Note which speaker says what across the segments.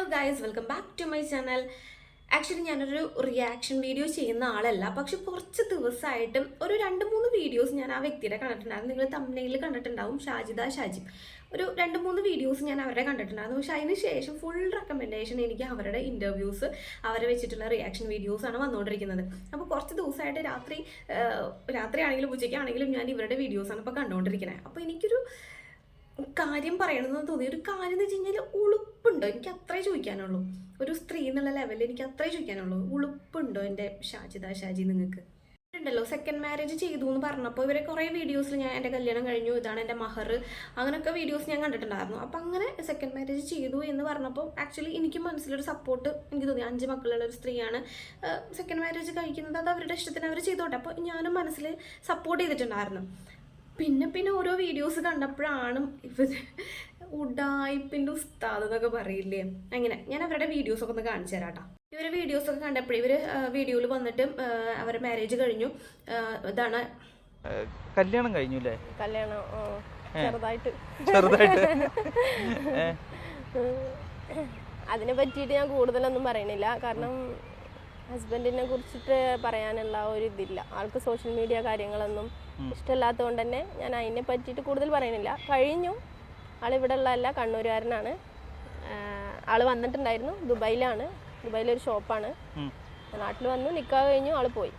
Speaker 1: Hello guys welcome back to my channel actually ഞാനൊരു reaction video ചെയ്യുന്ന ആളല്ല. പക്ഷെ കുറച്ച് ദിവസമായിട്ടും ഒരു രണ്ട് മൂന്ന് വീഡിയോസ് ഞാൻ ആ വ്യക്തിയുടെ കണ്ടിട്ടുണ്ടായിരുന്നു. നിങ്ങൾ തമിഴിൽ കണ്ടിട്ടുണ്ടാവും ഷാജിദ ഷാജിബ്. ഒരു രണ്ട് മൂന്ന് വീഡിയോസ് ഞാൻ അവരുടെ കണ്ടിട്ടുണ്ടായിരുന്നു. പക്ഷെ അതിന് ശേഷം ഫുൾ റെക്കമെൻഡേഷൻ എനിക്ക് അവരുടെ ഇന്റർവ്യൂസ് അവരെ വെച്ചിട്ടുള്ള റിയാക്ഷൻ വീഡിയോസ് ആണ് വന്നുകൊണ്ടിരിക്കുന്നത്. അപ്പോൾ കുറച്ച് ദിവസമായിട്ട് രാത്രി രാത്രിയാണെങ്കിലും ഉച്ചയ്ക്കാണെങ്കിലും ഞാൻ ഇവരുടെ വീഡിയോസാണ് ഇപ്പോൾ കണ്ടുകൊണ്ടിരിക്കുന്നത്. അപ്പോൾ എനിക്കൊരു കാര്യം പറയണമെന്ന് തോന്നി. ഒരു കാര്യം എന്ന് വെച്ച് കഴിഞ്ഞാൽ ഉളുപ്പുണ്ടോ? എനിക്ക് അത്രേ ചോദിക്കാനുള്ളൂ. ഒരു സ്ത്രീ എന്നുള്ള ലെവലിൽ എനിക്ക് അത്രേ ചോദിക്കാനുള്ളൂ. ഉളുപ്പുണ്ടോ എന്റെ ഷാജിദ ഷാജി നിങ്ങൾക്ക്? ഉണ്ടല്ലോ. സെക്കൻഡ് മാരേജ് ചെയ്തു എന്ന് പറഞ്ഞപ്പോൾ ഇവരെ കുറേ വീഡിയോസിൽ ഞാൻ എന്റെ കല്യാണം കഴിഞ്ഞു. ഇതാണ് എന്റെ മഹർ. അങ്ങനെയൊക്കെ വീഡിയോസ് ഞാൻ കണ്ടിട്ടുണ്ടായിരുന്നു. അപ്പം അങ്ങനെ സെക്കൻഡ് മാരേജ് ചെയ്തു എന്ന് പറഞ്ഞപ്പോൾ ആക്ച്വലി എനിക്ക് മനസ്സിലൊരു സപ്പോർട്ട് എനിക്ക് തോന്നി. അഞ്ച് മക്കളുള്ള ഒരു സ്ത്രീയാണ്. സെക്കൻഡ് മാരേജ് കഴിക്കുന്നത് അത് അവരുടെ ഇഷ്ടത്തിന് അവർ ചെയ്തോട്ടെ. അപ്പോൾ ഞാനും മനസ്സിൽ സപ്പോർട്ട് ചെയ്തിട്ടുണ്ടായിരുന്നു. പിന്നെ പിന്നെ ഓരോ വീഡിയോസ് കണ്ടപ്പോഴാണ് ഇവ ഉഡായിപ്പിന്റെ ഉസ്താദ് എന്നൊക്കെ പറയില്ലേ? അങ്ങനെ ഞാൻ അവരുടെ വീഡിയോസ് ഒക്കെ ഒന്ന് കാണിച്ചു തരാം കേട്ടോ ഇവരെ വീഡിയോസ് ഒക്കെ കണ്ടപ്പോഴേ ഇവർ വീഡിയോയിൽ വന്നിട്ട് അവരുടെ മാരേജ് കഴിഞ്ഞു. ഇതാണ്
Speaker 2: കല്യാണം കഴിഞ്ഞു അല്ലേ
Speaker 3: കല്യാണം ആ, ചെറുതായിട്ട്.
Speaker 2: ചെറുതായിട്ട്?
Speaker 3: അതിനെ പറ്റിയിട്ട് ഞാൻ കൂടുതലൊന്നും പറയണില്ല. കാരണം ഹസ്ബൻഡിനെ കുറിച്ചിട്ട് പറയാനുള്ള ഒരു ഇതില്ല. ആൾക്ക് സോഷ്യൽ മീഡിയ കാര്യങ്ങളൊന്നും ഇഷ്ടമില്ലാത്തതുകൊണ്ട് തന്നെ ഞാൻ അതിനെ പറ്റിയിട്ട് കൂടുതൽ പറയുന്നില്ല. കഴിഞ്ഞു. ആൾ ഇവിടെ ഉള്ളതല്ല കണ്ണൂരുകാരനാണ് ആൾ വന്നിട്ടുണ്ടായിരുന്നു. ദുബായിലാണ്. ദുബായിലൊരു ഷോപ്പാണ്. നാട്ടിൽ വന്നു നിക്കാ കഴിഞ്ഞു ആൾ പോയി.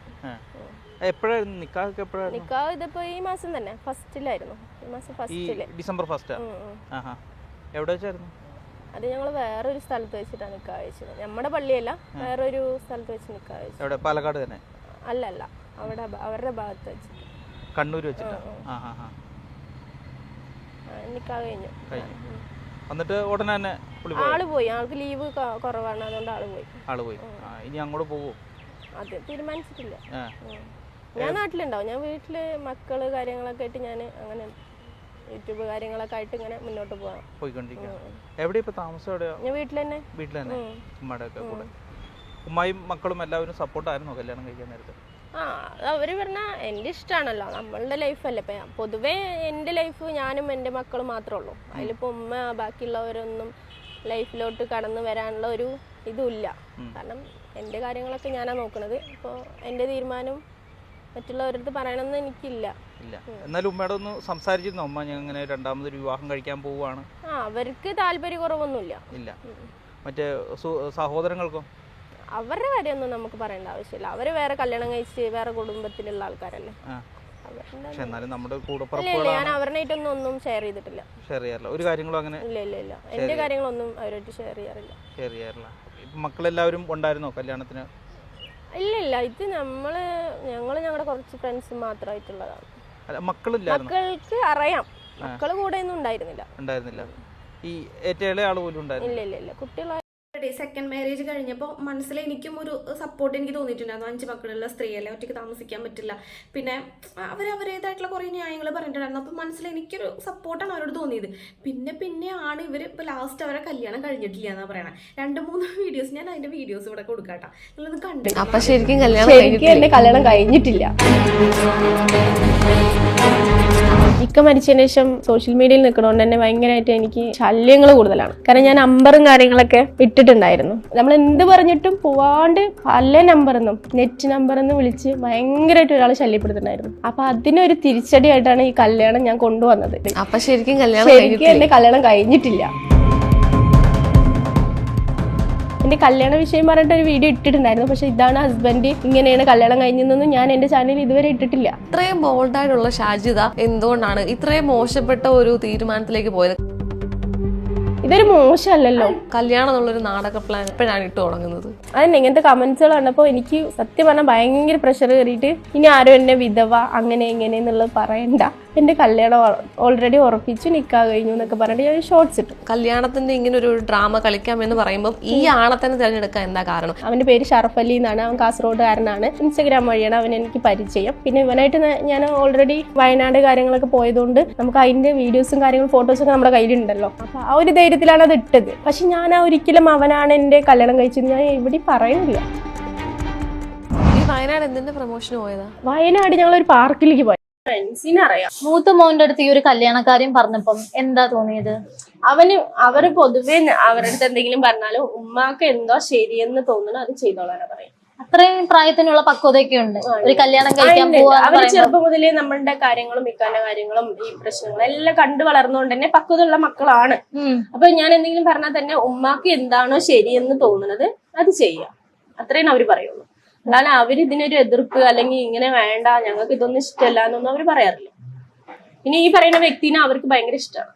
Speaker 2: എപ്പോഴായിരുന്നു? നിക്കാഹൊക്കെ എപ്പോഴായിരുന്നു?
Speaker 3: നിക്കാഹ് ഇതിപ്പോ ഈ മാസം തന്നെ. ഫസ്റ്റിലായിരുന്നു. ഈ മാസം
Speaker 2: ഫസ്റ്റ്
Speaker 3: ഫസ്റ്റിൽ.
Speaker 2: ഡിസംബർ ഫസ്റ്റാ? എവിടെ വെച്ചായിരുന്നു?
Speaker 3: അത് ഞങ്ങൾ വേറൊരു സ്ഥലത്ത് വെച്ചിട്ടാണ് നിൽക്കുക വെച്ചത് നമ്മുടെ പള്ളിയല്ല വേറൊരു സ്ഥലത്ത് വെച്ച് നിൽക്കുക
Speaker 2: വെച്ചത് പാലക്കാട് തന്നെ?
Speaker 3: അല്ല അല്ല അവിടെ അവരുടെ ഭാഗത്ത് വെച്ചിട്ട്.
Speaker 2: കണ്ണൂർ വെച്ചിട്ടാ? ആ ആ
Speaker 3: ആ. കഴിഞ്ഞു.
Speaker 2: കഴിഞ്ഞു. എന്നിട്ട് ഉടനെ തന്നെ പുള്ളി പോയി?
Speaker 3: ആൾ പോയി. ആൾക്ക് ലീവ് കുറവാണ്. അതുകൊണ്ട് ആൾ പോയി.
Speaker 2: ആൾ പോയി. ആ ഇനി അങ്ങോട്ട് പോവോ?
Speaker 3: അത് തീരുമാനിച്ചിട്ടില്ല.
Speaker 2: ഏ
Speaker 3: ഉം. ഞാൻ നാട്ടിലുണ്ടാവും. ഞാൻ വീട്ടിൽ മക്കൾ കാര്യങ്ങളൊക്കെ ആയിട്ട് ഞാൻ അങ്ങനെ യൂട്യൂബ് കാര്യങ്ങളൊക്കെ ആയിട്ട് ഇങ്ങനെ മുന്നോട്ട് പോകാം
Speaker 2: പോയിക്കൊണ്ടിരിക്കുക എവിടെ ഇപ്പൊ താമസം എവിടെയാ?
Speaker 3: ഞാൻ വീട്ടിൽ തന്നെ.
Speaker 2: വീട്ടിൽ തന്നെ.
Speaker 3: ഉം.
Speaker 2: ഉമ്മയുടെ ഒക്കെ കൂടെ. ഉമ്മായും മക്കളും എല്ലാവരും സപ്പോർട്ടായിരുന്നു കല്യാണം കഴിക്കാൻ നേരത്തെ.
Speaker 3: ആ അത് അവർ പറഞ്ഞ എന്റെ ഇഷ്ടമാണല്ലോ നമ്മളുടെ ലൈഫല്ലേ ഇപ്പം പൊതുവേ എന്റെ ലൈഫ് ഞാനും എന്റെ മക്കളും മാത്രമേ ഉള്ളൂ. അതിലിപ്പോൾ ഉമ്മ ബാക്കിയുള്ളവരൊന്നും ലൈഫിലോട്ട് കടന്നു വരാനുള്ള ഒരു ഇതുമില്ല. കാരണം എന്റെ കാര്യങ്ങളൊക്കെ ഞാനാണ് നോക്കുന്നത് ഇപ്പോൾ എന്റെ തീരുമാനം മറ്റുള്ളവരടുത്ത് പറയണമെന്ന് എനിക്കില്ല.
Speaker 2: എന്നാലും ഉമ്മയുടെ ഒന്ന് സംസാരിച്ചിരുന്നോ? ഉമ്മ ഞാൻ ഇങ്ങനെ രണ്ടാമതൊരു വിവാഹം കഴിക്കാൻ പോവുകയാണ്
Speaker 3: ആ അവർക്ക് താല്പര്യക്കുറവൊന്നുമില്ല.
Speaker 2: ഇല്ല. മറ്റേ സഹോദരങ്ങൾക്കോ?
Speaker 3: അവരുടെ കാര്യമൊന്നും നമുക്ക് പറയേണ്ട ആവശ്യമില്ല. അവർ വേറെ കല്യാണം കഴിച്ച് വേറെ കുടുംബത്തിലുള്ള ആൾക്കാരല്ലേ?
Speaker 2: പക്ഷെ എന്നാലും നമ്മുടെ
Speaker 3: ഇല്ല ഞാൻ അവരുടെയായിട്ടൊന്നും ഒന്നും ഷെയർ ചെയ്തിട്ടില്ല.
Speaker 2: ഷെയർ ചെയ്യാറില്ല. ഒരു കാര്യങ്ങളും അങ്ങനെ
Speaker 3: ഇല്ല ഇല്ല ഇല്ല. എന്റെ കാര്യങ്ങളൊന്നും അവരായിട്ട് ഷെയർ ചെയ്യാറില്ല.
Speaker 2: ഷെയർ ചെയ്യാറില്ല. മക്കളെല്ലാവരും ഉണ്ടായിരുന്നോ കല്യാണത്തിന്?
Speaker 3: ഇല്ല ഇല്ല. ഇത് നമ്മൾ ഞങ്ങൾ ഞങ്ങളുടെ കുറച്ച് ഫ്രണ്ട്സ് മാത്രമായിട്ടുള്ളതാണ് മക്കൾക്ക് അറിയാം. മക്കൾ കൂടെ ഒന്നും ഉണ്ടായിരുന്നില്ല.
Speaker 2: ഉണ്ടായിരുന്നില്ല. ഈ ഏറ്റവും ഇളയ ആൾ പോലും ഉണ്ടായിരുന്നില്ല.
Speaker 3: ഇല്ല ഇല്ല ഇല്ല. കുട്ടികളെ
Speaker 1: സെക്കൻഡ് മാരേജ് കഴിഞ്ഞപ്പോൾ മനസ്സിൽ എനിക്കും ഒരു സപ്പോർട്ട് എനിക്ക് തോന്നിയിട്ടുണ്ടായിരുന്നു. അഞ്ച് മക്കളുള്ള സ്ത്രീയല്ലേ ഒറ്റയ്ക്ക് താമസിക്കാൻ പറ്റില്ല. പിന്നെ അവർ അവരേതായിട്ടുള്ള കുറേ ന്യായങ്ങൾ പറഞ്ഞിട്ടുണ്ടായിരുന്നു. അപ്പോൾ മനസ്സിൽ എനിക്കൊരു സപ്പോർട്ടാണ് അവരോട് തോന്നിയത്. പിന്നെ പിന്നെയാണ് ഇവർ ഇപ്പോൾ ലാസ്റ്റ് അവരെ കല്യാണം കഴിഞ്ഞിട്ടില്ല എന്നാണ് പറയണത് രണ്ട് മൂന്ന് വീഡിയോസ് ഞാൻ അതിന്റെ വീഡിയോസ് ഇവിടെ കൊടുക്കാട്ടാ. നിങ്ങളൊന്ന് കണ്ടു
Speaker 4: അപ്പം ശരിക്കും കല്യാണം
Speaker 3: ശരിക്കും കല്യാണം കഴിഞ്ഞിട്ടില്ല. ഇക്ക മരിച്ചതിന് ശേഷം സോഷ്യൽ മീഡിയയിൽ നിൽക്കണോണ്ട് തന്നെ ഭയങ്കരമായിട്ട് എനിക്ക് ശല്യങ്ങൾ കൂടുതലാണ്. കാരണം ഞാൻ നമ്പറും കാര്യങ്ങളൊക്കെ ഇട്ടിട്ടുണ്ടായിരുന്നു നമ്മൾ എന്ത് പറഞ്ഞിട്ടും പോവാണ്ട് പല നമ്പറിന്നും നെറ്റ് നമ്പറിന്ന് വിളിച്ച് ഭയങ്കരമായിട്ട് ഒരാൾ ശല്യപ്പെടുത്തുന്നുണ്ടായിരുന്നു അപ്പൊ അതിനൊരു തിരിച്ചടിയായിട്ടാണ് ഈ കല്യാണം ഞാൻ കൊണ്ടുവന്നത്.
Speaker 4: അപ്പൊ ശരിക്കും കല്യാണം
Speaker 3: ശരിക്കും എന്റെ കല്യാണം കഴിഞ്ഞിട്ടില്ല. എന്റെ കല്യാണ വിഷയം പറഞ്ഞിട്ട് ഒരു വീഡിയോ ഇട്ടിട്ടുണ്ടായിരുന്നു. പക്ഷെ ഇതാണ് ഹസ്ബൻഡ് ഇങ്ങനെയാണ് കല്യാണം കഴിഞ്ഞതെന്ന് ഞാൻ എന്റെ ചാനലിൽ ഇതുവരെ ഇട്ടിട്ടില്ല.
Speaker 4: ഇത്രയും ബോൾഡായിട്ടുള്ള ഷാജിത എന്തുകൊണ്ടാണ് ഇത്രയും മോശപ്പെട്ട ഒരു തീരുമാനത്തിലേക്ക് പോയത്?
Speaker 3: ഇതൊരു മോശമല്ലല്ലോ.
Speaker 4: കല്യാണം എന്നുള്ളൊരു നാടക പ്ലാൻ എപ്പോഴാണ് ഇട്ട് തുടങ്ങുന്നത്.
Speaker 3: അതന്നെ ഇങ്ങനത്തെ കമന്റ്സുകൾ കണ്ടപ്പോൾ എനിക്ക് സത്യം പറഞ്ഞാൽ ഭയങ്കര പ്രഷർ കയറിയിട്ട് ഇനി ആരും എന്നെ വിധവ അങ്ങനെ ഇങ്ങനെ എന്നുള്ളത് പറയണ്ട. എന്റെ കല്യാണം ഓൾറെഡി ഉറപ്പിച്ചു നിൽക്കാൻ കഴിഞ്ഞു എന്നൊക്കെ പറഞ്ഞിട്ട് ഞാൻ ഷോർട്സ് ഇട്ടു.
Speaker 4: കല്യാണത്തിന്റെ ഇങ്ങനെ ഒരു ഡ്രാമ കളിക്കാം എന്ന് പറയുമ്പോൾ ഈ ആളെ തന്നെ തിരഞ്ഞെടുക്കാൻ എന്താ കാരണം?
Speaker 3: അവന്റെ പേര് ഷറഫ് അലി എന്നാണ്. അവൻ കാസർഗോഡുകാരനാണ്. ഇൻസ്റ്റഗ്രാം വഴിയാണ് അവൻ എനിക്ക് പരിചയം. പിന്നെ ഇവനായിട്ട് ഞാൻ ഓൾറെഡി വയനാട് കാര്യങ്ങളൊക്കെ പോയതുകൊണ്ട് നമുക്ക് അതിന്റെ വീഡിയോസും കാര്യങ്ങളും ഫോട്ടോസും ഒക്കെ നമ്മുടെ കയ്യിലുണ്ടല്ലോ. അപ്പൊ ആ ഒരു ധൈര്യത്തിലാണ് അത് ഇട്ടത്. പക്ഷെ ഞാൻ ആ ഒരിക്കലും അവനാണ് എന്റെ കല്യാണം കഴിച്ചത് ഞാൻ ഇവിടെ പറയുന്നില്ല.
Speaker 4: വയനാട് എന്തിന്റെ പ്രൊമോഷന് പോയതാ?
Speaker 3: വയനാട് ഞങ്ങൾ ഒരു പാർക്കിലേക്ക് പോയി.
Speaker 5: മൂത്ത മോന്റെ അടുത്ത് ഈ ഒരു കല്യാണക്കാര്യം പറഞ്ഞപ്പം എന്താ തോന്നിയത്?
Speaker 3: അവന് അവർ പൊതുവെ അവരുടെ അടുത്ത് എന്തെങ്കിലും പറഞ്ഞാലും ഉമ്മാക്ക് എന്തോ ശരിയെന്ന് തോന്നണം അത് ചെയ്തോളാനാ പറയും
Speaker 5: അത്രയും പ്രായത്തിനുള്ള പക്വതയൊക്കെ ഉണ്ട്. ഒരു കല്യാണം കഴിക്കാൻ അവർ
Speaker 3: ചെറുപ്പം മുതലേ നമ്മളുടെ കാര്യങ്ങളും മിക്കാന്റെ കാര്യങ്ങളും ഈ പ്രശ്നങ്ങളും എല്ലാം കണ്ടു വളർന്നുകൊണ്ട് തന്നെ പക്വതയുള്ള മക്കളാണ്. അപ്പൊ ഞാൻ എന്തെങ്കിലും പറഞ്ഞാൽ തന്നെ ഉമ്മാക്ക് എന്താണോ ശരിയെന്ന് തോന്നുന്നത് അത് ചെയ്യാം. അത്രയും അവർ പറയുള്ളൂ. അല്ലാതെ അവർ ഇതിനൊരു എതിർപ്പ് അല്ലെങ്കിൽ ഇങ്ങനെ വേണ്ട ഞങ്ങൾക്ക് ഇതൊന്നും ഇഷ്ടമല്ല എന്നൊന്നും അവർ പറയാറില്ല. പിന്നെ ഈ പറയുന്ന വ്യക്തിനെ അവർക്ക് ഭയങ്കര ഇഷ്ടമാണ്.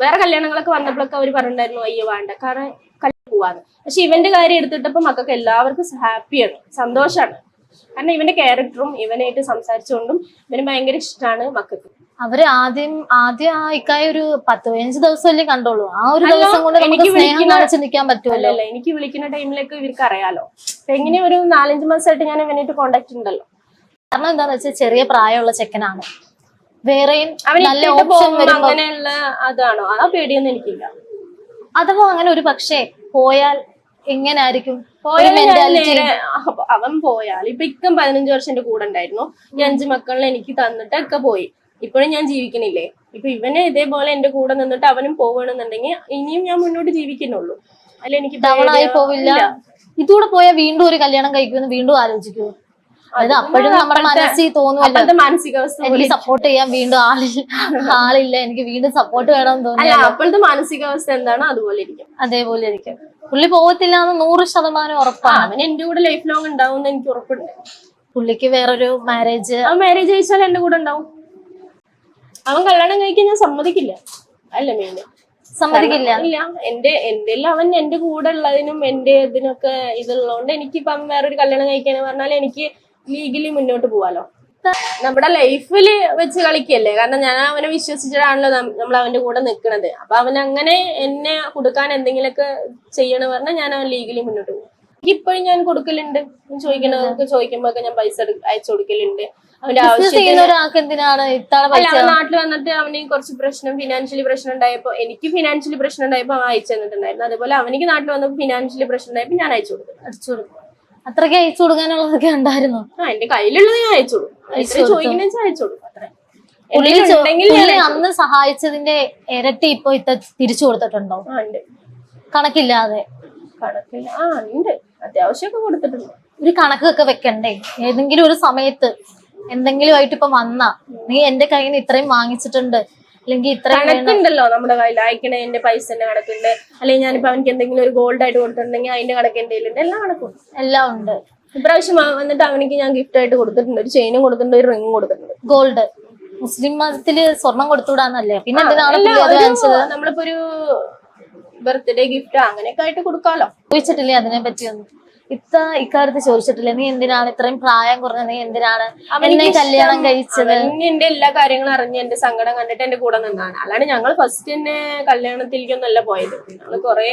Speaker 3: വേറെ കല്യാണങ്ങളൊക്കെ വന്നപ്പോഴൊക്കെ അവർ പറഞ്ഞിട്ടുണ്ടായിരുന്നു അയ്യോ വേണ്ട കാരണം കല്യാണം പോവാന്ന്. പക്ഷെ ഇവന്റെ കാര്യം എടുത്തിട്ടപ്പോ മക്കൾക്ക് എല്ലാവർക്കും ഹാപ്പിയാണ് സന്തോഷാണ് കാരണം ഇവന്റെ ക്യാരക്ടറും ഇവനായിട്ട് സംസാരിച്ചുകൊണ്ടും ഇവന് ഭയങ്കര ഇഷ്ടമാണ് മക്കൾക്ക്.
Speaker 5: അവർ ആദ്യം ആദ്യം ആ ഇക്കായ ഒരു പത്ത് പതിനഞ്ച് ദിവസമല്ലേ കണ്ടോളൂ ആ ഒരു ദിവസം കൊണ്ട് നമുക്ക്
Speaker 3: എനിക്ക്
Speaker 5: സ്നേഹം
Speaker 3: വിളിക്കുന്ന-
Speaker 5: കാണിച്ച് നിൽക്കാൻ പറ്റുമല്ലോ?
Speaker 3: അല്ലല്ല എനിക്ക് വിളിക്കുന്ന ടൈമിലേക്ക് ഇവർക്ക് അറിയാലോ. അപ്പൊ എങ്ങനെ ഒരു നാലഞ്ച് മാസമായിട്ട് ഞാൻ ഇവനായിട്ട് കോണ്ടാക്ട് ഉണ്ടല്ലോ.
Speaker 5: കാരണം എന്താന്ന് വെച്ചാൽ ചെറിയ പ്രായമുള്ള ചെക്കനാണ്. വേറെയും
Speaker 3: അവൻ
Speaker 5: നല്ല
Speaker 3: ഇട്ടിട്ട്
Speaker 5: ഓപ്ഷൻ
Speaker 3: പോകുമ്പോ
Speaker 5: വരുമ്പോ
Speaker 3: അങ്ങനെയുള്ള അതാണോ? ആ പേടിയൊന്നും എനിക്കില്ല.
Speaker 5: അഥവാ അങ്ങനെ ഒരു പക്ഷേ പോയാൽ എങ്ങനായിരിക്കും
Speaker 3: അവൻ പോയാൽ ഇപ്പൊ ഇക്കം പതിനഞ്ച് വർഷം എന്റെ കൂടെ ഉണ്ടായിരുന്നു. ഈ അഞ്ചു മക്കളെ എനിക്ക് തന്നിട്ട് ഒക്കെ പോയി. ഇപ്പോഴും ഞാൻ ജീവിക്കണില്ലേ? ഇപ്പൊ ഇവനെ ഇതേപോലെ എന്റെ കൂടെ നിന്നിട്ട് അവനും പോവണമെന്നുണ്ടെങ്കിൽ ഇനിയും ഞാൻ മുന്നോട്ട് ജീവിക്കുന്നുള്ളൂ. അല്ല എനിക്ക്
Speaker 5: ഇതുകൂടെ ആയി പോവില്ല. ഇതൂടെ പോയാൽ വീണ്ടും ഒരു കല്യാണം കഴിക്കുമെന്ന് വീണ്ടും ആലോചിക്കുമോ അതായത് അപ്പോഴും നമ്മുടെ മനസ്സിൽ തോന്നുമല്ലോ
Speaker 3: മാനസികാവസ്ഥ
Speaker 5: എനിക്ക് സപ്പോർട്ട് ചെയ്യാൻ വീണ്ടും ആളില്ല ആളില്ല. എനിക്ക് വീണ്ടും സപ്പോർട്ട് വേണമെന്ന്
Speaker 3: അല്ല
Speaker 5: തോന്നിയാലോ
Speaker 3: അപ്പോഴത്തെ മാനസികാവസ്ഥ എന്താണോ? അതുപോലെ ഇരിക്കും.
Speaker 5: അതേപോലെ ഇരിക്കും. പുള്ളി പോകത്തില്ല എന്ന് നൂറ് ശതമാനം
Speaker 3: ആ,
Speaker 5: ഉറപ്പാണ്
Speaker 3: അവൻ എന്റെ കൂടെ ലൈഫ് ലോങ് ഉണ്ടാവും എന്ന് എനിക്ക് ഉറപ്പുണ്ട്.
Speaker 5: പുള്ളിക്ക് വേറൊരു മാരേജ്
Speaker 3: അവൻ മാരേജ് കഴിച്ചാൽ എന്റെ കൂടെ ഉണ്ടാവും. അവൻ കല്യാണം കഴിക്കാൻ ഞാൻ സമ്മതിക്കില്ല. അല്ല മെയിന്
Speaker 5: സമ്മതിക്കില്ല.
Speaker 3: ഇല്ല എന്റെ എന്റെ അവൻ എന്റെ കൂടെ ഉള്ളതിനും എന്റെ ഇതിനൊക്കെ ഇതുള്ളതുകൊണ്ട് എനിക്കിപ്പം വേറൊരു കല്യാണം കഴിക്കാന്ന് പറഞ്ഞാൽ എനിക്ക് ലീഗലി മുന്നോട്ട് പോവാലോ? നമ്മുടെ ലൈഫിൽ വെച്ച് കളിക്കല്ലേ? കാരണം ഞാൻ അവനെ വിശ്വസിച്ചിട്ടാണല്ലോ നമ്മൾ അവന്റെ കൂടെ നിൽക്കുന്നത് അപ്പൊ അവൻ അങ്ങനെ എന്നെ കൊടുക്കാൻ എന്തെങ്കിലുമൊക്കെ ചെയ്യണ പറഞ്ഞാൽ ഞാൻ അവൻ ലീഗലി മുന്നോട്ട് പോകും. ഇപ്പോഴും ഞാൻ കൊടുക്കലുണ്ട്. ചോദിക്കണവർക്ക് ചോദിക്കുമ്പോ ഞാൻ പൈസ അയച്ചു കൊടുക്കലുണ്ട്. അവന്റെ ആവശ്യം നാട്ടിൽ വന്നിട്ട് അവന് കുറച്ച് പ്രശ്നം ഫിനാൻഷ്യലി പ്രശ്നം ഉണ്ടായപ്പോ എനിക്ക് ഫിനാൻഷ്യലി പ്രശ്നം ഉണ്ടായപ്പോ അവൻ അയച്ചു തന്നിട്ടുണ്ടായിരുന്നു. അതുപോലെ അവനിക്ക് നാട്ടിൽ വന്നപ്പോ ഫിനാൻഷ്യലി പ്രശ്നം ഉണ്ടായപ്പോ ഞാൻ അയച്ചു കൊടുക്കും
Speaker 5: അടിച്ചു കൊടുക്കും അത്രയ്ക്ക് അയച്ചു കൊടുക്കാനുള്ളതൊക്കെ ഉണ്ടായിരുന്നു?
Speaker 3: ആ എന്റെ കയ്യിലുള്ളത് ഞാൻ അയച്ചു കൊടുക്കും
Speaker 5: അയച്ചു.
Speaker 3: ചോദിക്കുന്ന കൊടുക്കും അത്ര.
Speaker 5: പുള്ളി ചോ- പുള്ളി അന്ന് സഹായിച്ചതിന്റെ ഇരട്ടി ഇപ്പൊ ഇത്ത തിരിച്ചു കൊടുത്തിട്ടുണ്ടോ?
Speaker 3: കൊടുക്കും. ആ ഉണ്ട്.
Speaker 5: കണക്കില്ലാതെ.
Speaker 3: കണക്കില്ല ആ ഉണ്ട്. അത്യാവശ്യമൊക്കെ കൊടുത്തിട്ടുണ്ട്.
Speaker 5: ഒരു കണക്കൊക്കെ വെക്കണ്ടേ? ഏതെങ്കിലും ഒരു സമയത്ത് എന്തെങ്കിലും ആയിട്ട് ഇപ്പൊ വന്ന നീ എന്റെ കയ്യിൽ നിന്ന് ഇത്രയും വാങ്ങിച്ചിട്ടുണ്ട് അല്ലെങ്കിൽ ഇത്ര
Speaker 3: കണക്കുണ്ടല്ലോ നമ്മുടെ കയ്യിൽ. എന്റെ പൈസന്റെ കണക്കുണ്ട്. അല്ലെങ്കിൽ ഞാനിപ്പോ അവനക്ക് എന്തെങ്കിലും ഒരു ഗോൾഡ് ആയിട്ട് കൊടുത്തിട്ടുണ്ടെങ്കിൽ അതിന്റെ കണക്ക് കയ്യിലുണ്ട്. എല്ലാം കണക്കും.
Speaker 5: എല്ലാം ഉണ്ട്.
Speaker 3: ഇപ്രാവശ്യം വന്നിട്ട് അവനിക്ക് ഞാൻ ഗിഫ്റ്റ് ആയിട്ട് കൊടുത്തിട്ടുണ്ട്. ഒരു ചെയിനും കൊടുത്തിട്ടുണ്ട് ഒരു റിംഗും കൊടുത്തിട്ടുണ്ട്.
Speaker 5: ഗോൾഡ് മുസ്ലിം മതത്തിൽ സ്വർണം കൊടുത്തുവിടാന്നല്ലേ? പിന്നെ
Speaker 3: നമ്മളിപ്പോ ഒരു ബർത്ത്ഡേ ഗിഫ്റ്റ് അങ്ങനെയൊക്കെ ആയിട്ട് കൊടുക്കാമല്ലോ
Speaker 5: ചോദിച്ചിട്ടില്ലേ അതിനെ പറ്റിയൊന്നും? ഇത്ത ഇക്കാര്യത്തിൽ ചോദിച്ചിട്ടില്ല. നീ എന്തിനാണ് ഇത്രയും പ്രായം കുറഞ്ഞ നീ എന്തിനാണ് എന്നെ കല്യാണം കഴിച്ചത്?
Speaker 3: എന്റെ എല്ലാ കാര്യങ്ങളും അറിഞ്ഞ് എന്റെ സങ്കടം കണ്ടിട്ട് എന്റെ കൂടെ നിന്നാണ്. അല്ലാണ്ട് ഞങ്ങൾ ഫസ്റ്റ് തന്നെ കല്യാണത്തിലേക്കൊന്നല്ല പോയത്. ഞങ്ങൾ കുറെ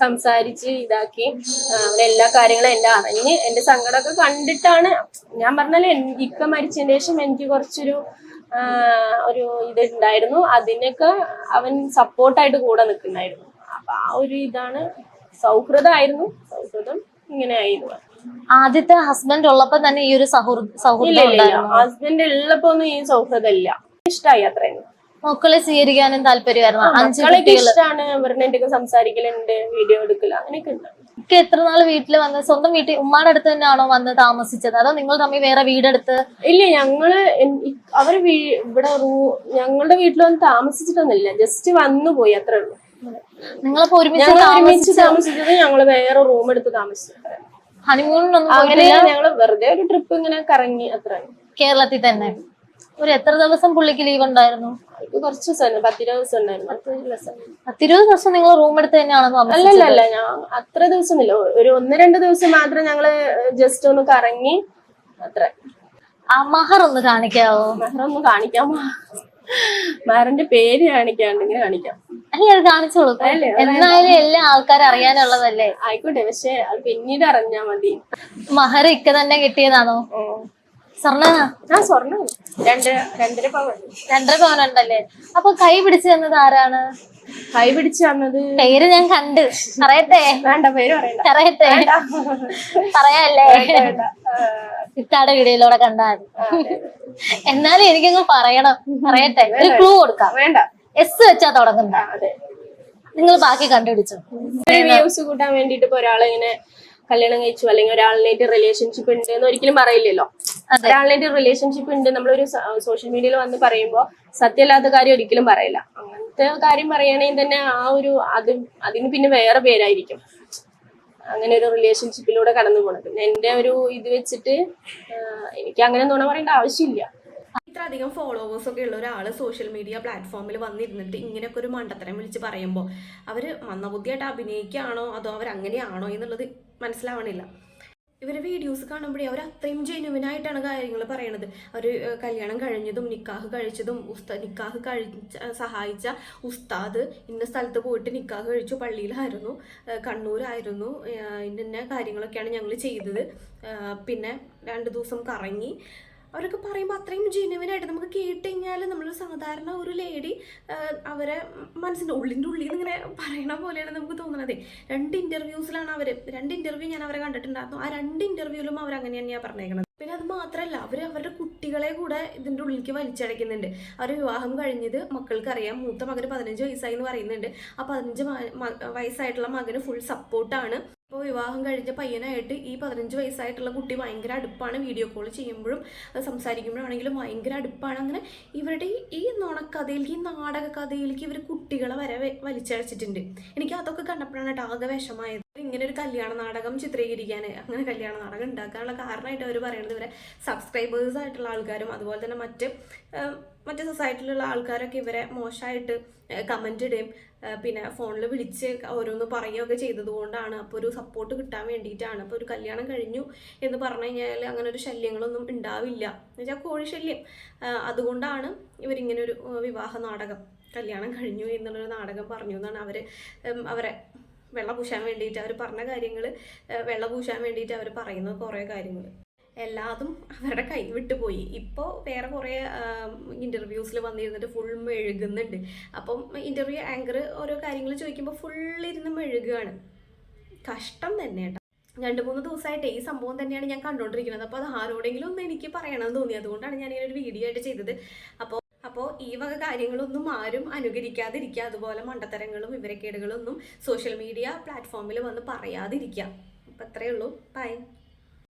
Speaker 3: സംസാരിച്ച് ഇതാക്കി ആ, എല്ലാ കാര്യങ്ങളും എന്റെ അറിഞ്ഞ് എന്റെ സങ്കടമൊക്കെ കണ്ടിട്ടാണ്. ഞാൻ പറഞ്ഞാൽ ഇപ്പൊ ഇക്ക മരിച്ചതിന് ശേഷം എനിക്ക് കുറച്ചൊരു ഒരു ഇത് ഉണ്ടായിരുന്നു അതിനൊക്കെ അവൻ സപ്പോർട്ടായിട്ട് കൂടെ നിൽക്കുന്നുണ്ടായിരുന്നു അപ്പൊ ആ ഒരു ഇതാണ് സൗഹൃദമായിരുന്നു. സൗഹൃദം ഇങ്ങനെ ആയി
Speaker 5: ആദ്യത്തെ ഹസ്ബൻഡ് ഉള്ളപ്പോ തന്നെ ഈ ഒരു സൗഹൃദ
Speaker 3: ഹസ്ബൻഡ് ഉള്ളപ്പോ ഒന്നും ഈ സൗഹൃദം ഇല്ല ഇഷ്ടമായി അത്രയും.
Speaker 5: മക്കളെ സ്വീകരിക്കാനും താല്പര്യമായിരുന്നു. അഞ്ചു
Speaker 3: ഇഷ്ടമാണ് ഇവരുടെ അടുത്തൊക്കെ സംസാരിക്കലുണ്ട് വീഡിയോ എടുക്കല അങ്ങനെയൊക്കെ
Speaker 5: ഒക്കെ എത്ര നാൾ വീട്ടിൽ വന്ന് സ്വന്തം വീട്ടിൽ ഉമ്മാടെ അടുത്ത് തന്നെയാണോ വന്ന് താമസിച്ചത്? അതോ നിങ്ങൾ തമ്മിൽ വേറെ വീടെടുത്ത്?
Speaker 3: ഇല്ല ഞങ്ങൾ അവർ ഇവിടെ റൂ ഞങ്ങളുടെ വീട്ടിൽ വന്ന് താമസിച്ചിട്ടൊന്നുമില്ല. ജസ്റ്റ് വന്നു പോയി അത്രേ ഉള്ളൂ.
Speaker 5: നിങ്ങളപ്പോ ഒരുമിച്ച്
Speaker 3: ഞങ്ങൾ ഒരുമിച്ച് താമസിച്ചത് ഞങ്ങൾ വേറെ റൂം എടുത്ത് താമസിച്ചു.
Speaker 5: ഹണിമൂണിനൊന്നും
Speaker 3: അങ്ങനെ
Speaker 5: പോയിട്ടില്ല?
Speaker 3: ഞങ്ങൾ വെറുതെ ഒരു ട്രിപ്പ് ഇങ്ങനെ കറങ്ങി അത്ര.
Speaker 5: കേരളത്തിൽ തന്നെ. ഒരു എത്ര ദിവസം പുള്ളിക്ക് ലീവ് ഉണ്ടായിരുന്നു?
Speaker 3: കുറച്ച് ദിവസം പത്തിരുപത് ദിവസം ഉണ്ടായിരുന്നു പത്ത് ദിവസം.
Speaker 5: പത്തിരുപത് ദിവസം നിങ്ങൾ റൂം എടുത്ത് തന്നെയാണോ
Speaker 3: അല്ലല്ല
Speaker 5: താമസിച്ചത്?
Speaker 3: അല്ല ഞാൻ അത്ര ദിവസം ഇല്ല ഒരു ഒന്ന് രണ്ട് ദിവസം മാത്രം ഞങ്ങൾ ജസ്റ്റ് ഒന്ന് കറങ്ങി അത്ര.
Speaker 5: ആ മഹർ ഒന്ന് കാണിക്കാവോ?
Speaker 3: മഹർ ഒന്ന് കാണിക്കാമോ മഹറിന്റെ പേര് കാണിക്കാണ്ട് ഇങ്ങനെ കാണിക്കാം.
Speaker 5: അല്ലെ അത് കാണിച്ചു കൊടുക്കും എന്നായാലും എല്ലാ ആൾക്കാരും അറിയാനുള്ളതല്ലേ?
Speaker 3: ആയിക്കോട്ടെ പക്ഷെ അത് പിന്നീട് അറിഞ്ഞാ മതി.
Speaker 5: മഹർ ഇക്ക തന്നെ കിട്ടിയതാണോ? സ്വർണ?
Speaker 3: ആ സ്വർണം. രണ്ട് രണ്ടര പവൻ.
Speaker 5: രണ്ടര പവനുണ്ടല്ലേ അപ്പൊ കൈ പിടിച്ചു തന്നത് ആരാണ്?
Speaker 3: കൈ പിടിച്ചു തന്നത്
Speaker 5: പേര് ഞാൻ കണ്ട്. പറയട്ടെ.
Speaker 3: വേണ്ട പേര് പറയണ്ട.
Speaker 5: പറയട്ടെ. പറയാല്ലേ? ഇത്താടെ വീഡിയോയിലൂടെ കണ്ടാൽ. എന്നാലും എനിക്കങ്ങ് പറയണം. പറയട്ടെ. ഒരു ക്ലൂ കൊടുക്കാം.
Speaker 3: വേണ്ട.
Speaker 5: എസ് വെച്ചാ തുടങ്ങുന്നത് നിങ്ങൾ ബാക്കി കണ്ടുപിടിച്ചു.
Speaker 3: വ്യൂസ് കൂട്ടാൻ വേണ്ടിട്ട് ഇപ്പൊ ഒരാളിങ്ങനെ കല്യാണം കഴിച്ചു അല്ലെങ്കിൽ ഒരാളിനായിട്ട് റിലേഷൻഷിപ്പ് ഉണ്ട് എന്ന് ഒരിക്കലും പറയില്ലല്ലോ. ഒരാളിനായിട്ട് റിലേഷൻഷിപ്പ് ഉണ്ട് നമ്മളൊരു സോഷ്യൽ മീഡിയയിൽ വന്ന് പറയുമ്പോൾ സത്യമല്ലാത്ത കാര്യം ഒരിക്കലും പറയില്ല. അങ്ങനത്തെ കാര്യം പറയുകയാണെങ്കിൽ തന്നെ ആ ഒരു അത് അതിന് പിന്നെ വേറെ പേരായിരിക്കും. അങ്ങനെ ഒരു റിലേഷൻഷിപ്പിലൂടെ കടന്നു പോണത്. പിന്നെ എന്റെ ഒരു ഇത് വെച്ചിട്ട് എനിക്ക് അങ്ങനെ നുണ പറയേണ്ട ആവശ്യമില്ല.
Speaker 1: അധികം ഫോളോവേഴ്സ് ഒക്കെ ഉള്ള ഒരാൾ സോഷ്യൽ മീഡിയ പ്ലാറ്റ്ഫോമിൽ വന്നിരുന്നിട്ട് ഇങ്ങനെയൊക്കെ ഒരു മണ്ടത്തരം വിളിച്ച് പറയുമ്പോൾ അവർ മന്ദബുദ്ധിയായിട്ട് അഭിനയിക്കുകയാണോ അതോ അവർ അങ്ങനെയാണോ എന്നുള്ളത് മനസ്സിലാവണില്ല. ഇവരെ വീഡിയോസ് കാണുമ്പോഴേ അവർ അത്രയും ജെനുവിനായിട്ടാണ് കാര്യങ്ങൾ പറയണത്. അവർ കല്യാണം കഴിഞ്ഞതും നിക്കാഹ് കഴിച്ചതും ഉസ്ത നിക്കാഹ് കഴിച്ച സഹായിച്ച ഉസ്താദ് ഇന്ന സ്ഥലത്ത് പോയിട്ട് നിക്കാഹ് കഴിച്ചു പള്ളിയിലായിരുന്നു കണ്ണൂരായിരുന്നു ഇന്ന കാര്യങ്ങളൊക്കെയാണ് ഞങ്ങൾ ചെയ്തത്. പിന്നെ രണ്ട് ദിവസം കറങ്ങി അവരൊക്കെ പറയുമ്പോൾ അത്രയും ജെനുവിനായിട്ട് നമുക്ക് കേട്ട് കഴിഞ്ഞാൽ നമ്മൾ സാധാരണ ഒരു ലേഡി അവരെ മനസ്സിന്റെ ഉള്ളിന്റെ ഉള്ളിൽ ഇങ്ങനെ പറയണ പോലെയാണ് നമുക്ക് തോന്നുന്നത് രണ്ട് ഇന്റർവ്യൂസിലാണ് അവർ രണ്ട് ഇന്റർവ്യൂ ഞാൻ അവരെ കണ്ടിട്ടുണ്ടായിരുന്നു. ആ രണ്ട് ഇന്റർവ്യൂവിലും അവർ അങ്ങനെ തന്നെയാണ് പറഞ്ഞേക്കുന്നത് പിന്നെ അത് മാത്രമല്ല അവർ അവരുടെ കുട്ടികളെ കൂടെ ഇതിന്റെ ഉള്ളിലേക്ക് വലിച്ചടയ്ക്കുന്നുണ്ട്. അവർ വിവാഹം കഴിഞ്ഞത് മക്കൾക്കറിയാം. മൂത്ത മകന് പതിനഞ്ച് വയസ്സായി എന്ന് പറയുന്നുണ്ട്. ആ പതിനഞ്ച് വയസ്സായിട്ടുള്ള മകന് ഫുൾ സപ്പോർട്ടാണ് ഇപ്പോൾ വിവാഹം കഴിഞ്ഞ പയ്യനായിട്ട് ഈ പതിനഞ്ച് വയസ്സായിട്ടുള്ള കുട്ടി ഭയങ്കര അടുപ്പാണ് വീഡിയോ കോൾ ചെയ്യുമ്പോഴും അത് സംസാരിക്കുമ്പോഴാണെങ്കിലും ഭയങ്കര അടുപ്പാണ്. അങ്ങനെ ഇവരുടെ ഈ- നുണക്കഥയിലേക്ക് ഈ നാടക കഥയിലേക്ക് ഇവർ കുട്ടികളെ വരെ വലിച്ചഴച്ചിട്ടുണ്ട്. എനിക്ക് അതൊക്കെ കണ്ടപ്പോഴാണ് ആകെ വിഷമായത്. ഇങ്ങനെ ഒരു കല്യാണ നാടകം ചിത്രീകരിക്കാൻ അങ്ങനെ കല്യാണ നാടകം ഉണ്ടാക്കാനുള്ള കാരണമായിട്ട് അവർ പറയുന്നത് ഇവരെ സബ്സ്ക്രൈബേഴ്സ് ആയിട്ടുള്ള ആൾക്കാരും അതുപോലെ തന്നെ മറ്റ് മറ്റ് സൊസൈറ്റിയിലുള്ള ആൾക്കാരൊക്കെ ഇവരെ മോശമായിട്ട് കമന്റ് ഇടുകയും പിന്നെ ഫോണിൽ വിളിച്ച് ഓരോന്ന് പറയുകയൊക്കെ ചെയ്തതുകൊണ്ടാണ് അപ്പോൾ ഒരു സപ്പോർട്ട് കിട്ടാൻ വേണ്ടിയിട്ടാണ്. അപ്പോൾ ഒരു കല്യാണം കഴിഞ്ഞു എന്ന് പറഞ്ഞു കഴിഞ്ഞാൽ അങ്ങനെ ഒരു ശല്യങ്ങളൊന്നും ഉണ്ടാവില്ല. എന്നുവെച്ചാൽ കോഴി ശല്യം. അതുകൊണ്ടാണ് ഇവരിങ്ങനെ ഒരു വിവാഹ നാടകം കല്യാണം കഴിഞ്ഞു എന്നുള്ളൊരു നാടകം പറഞ്ഞു എന്നാണ് അവർ അവരെ വെള്ള പൂശാൻ വേണ്ടിയിട്ട് അവർ പറഞ്ഞ കാര്യങ്ങൾ വെള്ള പൂശാൻ വേണ്ടിയിട്ട് അവർ പറയുന്ന കുറേ കാര്യങ്ങൾ എല്ലാതും അവരുടെ കൈ വിട്ടു പോയി. ഇപ്പോൾ വേറെ കുറേ ഇന്റർവ്യൂസിൽ വന്നിരുന്നിട്ട് ഫുൾ മെഴുകുന്നുണ്ട്. അപ്പം ഇന്റർവ്യൂ ആങ്കർ ഓരോ കാര്യങ്ങൾ ചോദിക്കുമ്പോൾ ഫുൾ ഇരുന്ന് മെഴുകുകയാണ് കഷ്ടം തന്നെ കേട്ടോ രണ്ട് മൂന്ന് ദിവസമായിട്ട് ഈ സംഭവം തന്നെയാണ് ഞാൻ കണ്ടുകൊണ്ടിരിക്കുന്നത് അപ്പോൾ അത് ആരോടെങ്കിലും ഒന്ന് എനിക്ക് പറയണമെന്ന് തോന്നി. അതുകൊണ്ടാണ് ഞാൻ ഇങ്ങനെ ഒരു വീഡിയോ ആയിട്ട് ചെയ്തത്. അപ്പോൾ അപ്പോൾ ഈ വക കാര്യങ്ങളൊന്നും ആരും അനുകരിക്കാതിരിക്കുക. അതുപോലെ മണ്ടത്തരങ്ങളും വിവരക്കേടുകളൊന്നും സോഷ്യൽ മീഡിയ പ്ലാറ്റ്ഫോമിൽ വന്ന് പറയാതിരിക്കുക. അപ്പം അത്രയേ ഉള്ളൂ. ബൈ